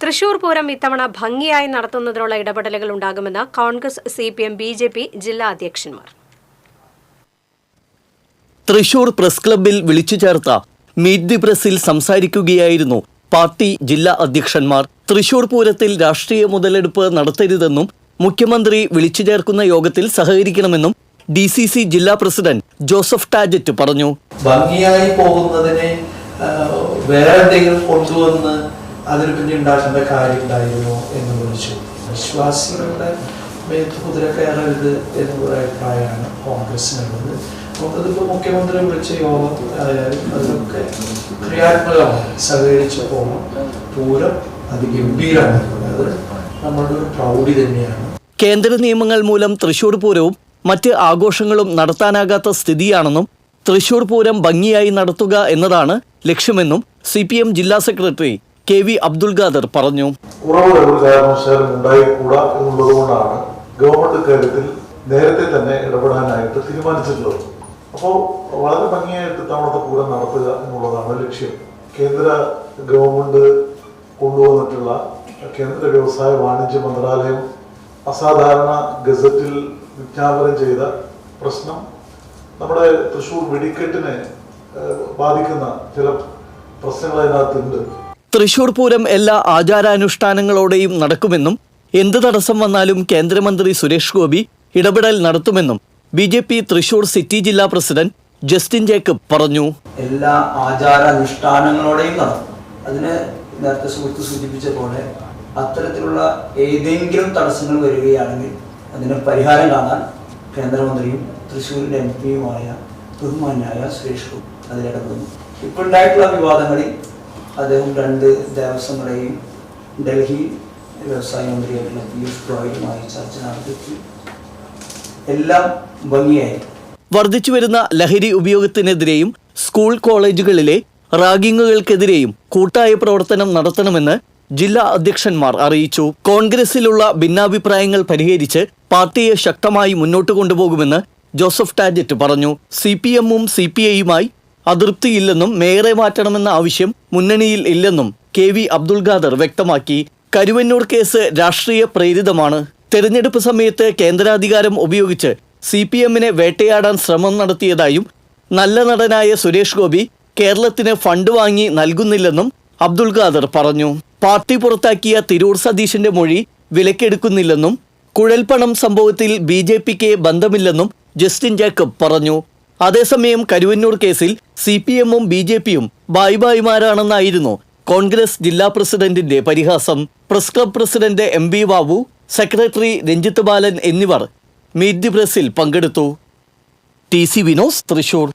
തൃശൂർ പൂരം ഇത്തവണ ഭംഗിയായി നടത്തുന്നതിനുള്ള ഇടപെടലുകൾ ഉണ്ടാകുമെന്ന് Congress C P M B J P ജില്ലാ അധ്യക്ഷന്മാർ. തൃശൂർ പ്രസ് ക്ലബിൽ വിളിച്ചു ചേർത്ത മീറ്റ് ദി പ്രസിൽ സംസാരിക്കുകയായിരുന്നു പാർട്ടി ജില്ലാ അധ്യക്ഷന്മാർ. തൃശൂർ പൂരത്തിൽ രാഷ്ട്രീയ മുതലെടുപ്പ് നടത്തരുതെന്നും മുഖ്യമന്ത്രി വിളിച്ചു ചേർക്കുന്ന യോഗത്തിൽ സഹകരിക്കണമെന്നും ഡി സി സി ജില്ലാ പ്രസിഡന്റ് ജോസഫ് ടാജറ്റ് പറഞ്ഞു. ഭംഗിയായി പോകുന്നതിനെ വേറെ എന്തെങ്കിലും കൊണ്ടുവന്ന് അതിന് പിന്നെ ഉണ്ടാക്കേണ്ട കാര്യം ഉണ്ടായിരുന്നു എന്ന് വിളിച്ചു. വിശ്വാസികളുടെ മേത്ത് കുതിര കയറരുത് എന്നൊരു അഭിപ്രായമാണ് കോൺഗ്രസിനുള്ളത് ഇതിപ്പോൾ മുഖ്യമന്ത്രി വിളിച്ച യോഗം ആയാലും അതിലൊക്കെ ക്രിയാത്മകമായി സഹകരിച്ച് പോകണം പൂരം അതിഗംഭീരമാണ്. അത് നമ്മളുടെ ഒരു പ്രൗഢി തന്നെയാണ്. കേന്ദ്ര നിയമങ്ങൾ മൂലം തൃശൂർ പൂരവും മറ്റ് ആഘോഷങ്ങളും നടത്താനാകാത്ത സ്ഥിതിയാണെന്നും തൃശൂർ പൂരം ഭംഗിയായി നടത്തുക എന്നതാണ് ലക്ഷ്യമെന്നും സി ജില്ലാ secretary K V Abdul Khader പറഞ്ഞു. കുറവുകൾ ഒരു കാരണവശാലും ഉണ്ടായിക്കൂടാ എന്നുള്ളത് കൊണ്ടാണ് ഗവൺമെന്റ് കാര്യത്തിൽ നേരത്തെ തന്നെ ഇടപെടാനായിട്ട് തീരുമാനിച്ചിട്ടുള്ളത്. അപ്പോൾ വളരെ ഭംഗിയായിട്ട് തവണത്തെ പൂരം നടത്തുക എന്നുള്ളതാണ് ലക്ഷ്യം. കേന്ദ്ര ഗവൺമെന്റ് കൊണ്ടുവന്നിട്ടുള്ള കേന്ദ്ര വ്യവസായ വാണിജ്യ മന്ത്രാലയം അസാധാരണ ഗസറ്റിൽ വിജ്ഞാപനം ചെയ്ത പ്രശ്നം നമ്മുടെ തൃശ്ശൂർ വെടിക്കെട്ടിനെ ബാധിക്കുന്ന ചില പ്രശ്നങ്ങൾ അതിനകത്തുണ്ട്. തൃശൂർ പൂരം എല്ലാ ആചാരാനുഷ്ഠാനങ്ങളോടെയും നടക്കുമെന്നും എന്ത് തടസ്സം വന്നാലും കേന്ദ്രമന്ത്രി സുരേഷ് ഗോപി ഇടപെടൽ നടത്തുമെന്നും B J P Thrissur city ജില്ലാ പ്രസിഡന്റ് ജസ്റ്റിൻ ജേക്കബ് പറഞ്ഞു. എല്ലാ ആചാരാനുഷ്ഠാനങ്ങളോടെയും നടക്കും. അതിന് നേരത്തെ സുഹൃത്ത് സൂചിപ്പിച്ച പോലെ അത്തരത്തിലുള്ള ഏതെങ്കിലും തടസ്സങ്ങൾ വരികയാണെങ്കിൽ അതിന് പരിഹാരം കാണാൻ കേന്ദ്രമന്ത്രിയും തൃശ്ശൂരിന്റെ എം പിയുമായ ബഹുമാനായ സുരേഷ് ഗോപി അതിലിടപെടുന്നു ഇപ്പോൾ ഉണ്ടായിട്ടുള്ള വിവാദങ്ങളിൽ അദ്ദേഹം രണ്ട് ദേവസ്വങ്ങളെയും ഡൽഹി വ്യവസായ മന്ത്രിയായിട്ടുള്ള പീയൂഷ് ഗോയലുമായി ചർച്ച നടത്തി. എല്ലാം ഭംഗിയായിരുന്നു വർദ്ധിച്ചു വരുന്ന ലഹരി ഉപയോഗത്തിനെതിരെയും സ്കൂൾ കോളേജുകളിലെ റാഗിങ്ങുകൾക്കെതിരെയും കൂട്ടായ പ്രവർത്തനം നടത്തണമെന്ന് ജില്ലാ അധ്യക്ഷന്മാർ അറിയിച്ചു. കോൺഗ്രസിലുള്ള ഭിന്നാഭിപ്രായങ്ങൾ പരിഹരിച്ച് പാർട്ടിയെ ശക്തമായി മുന്നോട്ട് കൊണ്ടുപോകുമെന്ന് ജോസഫ് ടാജറ്റ് പറഞ്ഞു. സി പി എമ്മും സി പി ഐയുമായി അതൃപ്തിയില്ലെന്നും മേയറെ മാറ്റണമെന്ന ആവശ്യം മുന്നണിയിൽ ഇല്ലെന്നും കെ വി അബ്ദുൾ ഖാദർ വ്യക്തമാക്കി. കരുവന്നൂർ കേസ് രാഷ്ട്രീയ പ്രേരിതമാണ്. തെരഞ്ഞെടുപ്പ് സമയത്ത് കേന്ദ്രാധികാരം ഉപയോഗിച്ച് സി പി എമ്മിനെ വേട്ടയാടാൻ ശ്രമം നടത്തിയതായും നല്ല നടനായ സുരേഷ് ഗോപി കേരളത്തിന് ഫണ്ട് വാങ്ങി നൽകുന്നില്ലെന്നും അബ്ദുൾ ഖാദർ പറഞ്ഞു. പാർട്ടി പുറത്താക്കിയ തിരൂർ സതീശന്റെ മൊഴി വിലക്കെടുക്കുന്നില്ലെന്നും കുഴൽപ്പണം സംഭവത്തിൽ ബി ജെ പിക്ക് ബന്ധമില്ലെന്നും ജസ്റ്റിൻ ജേക്കബ് പറഞ്ഞു. അതേസമയം കരുവന്നൂർ കേസിൽ സി പി എമ്മും ബി ജെ പിയും ബായ്ബായിമാരാണെന്നായിരുന്നു കോൺഗ്രസ് ജില്ലാ പ്രസിഡന്റിന്റെ പരിഹാസം. Press club president M B Babu secretary Ranjith Balan എന്നിവർ മീറ്റ് ദി പ്രസിൽ പങ്കെടുത്തു. T C Vinos Thrissur.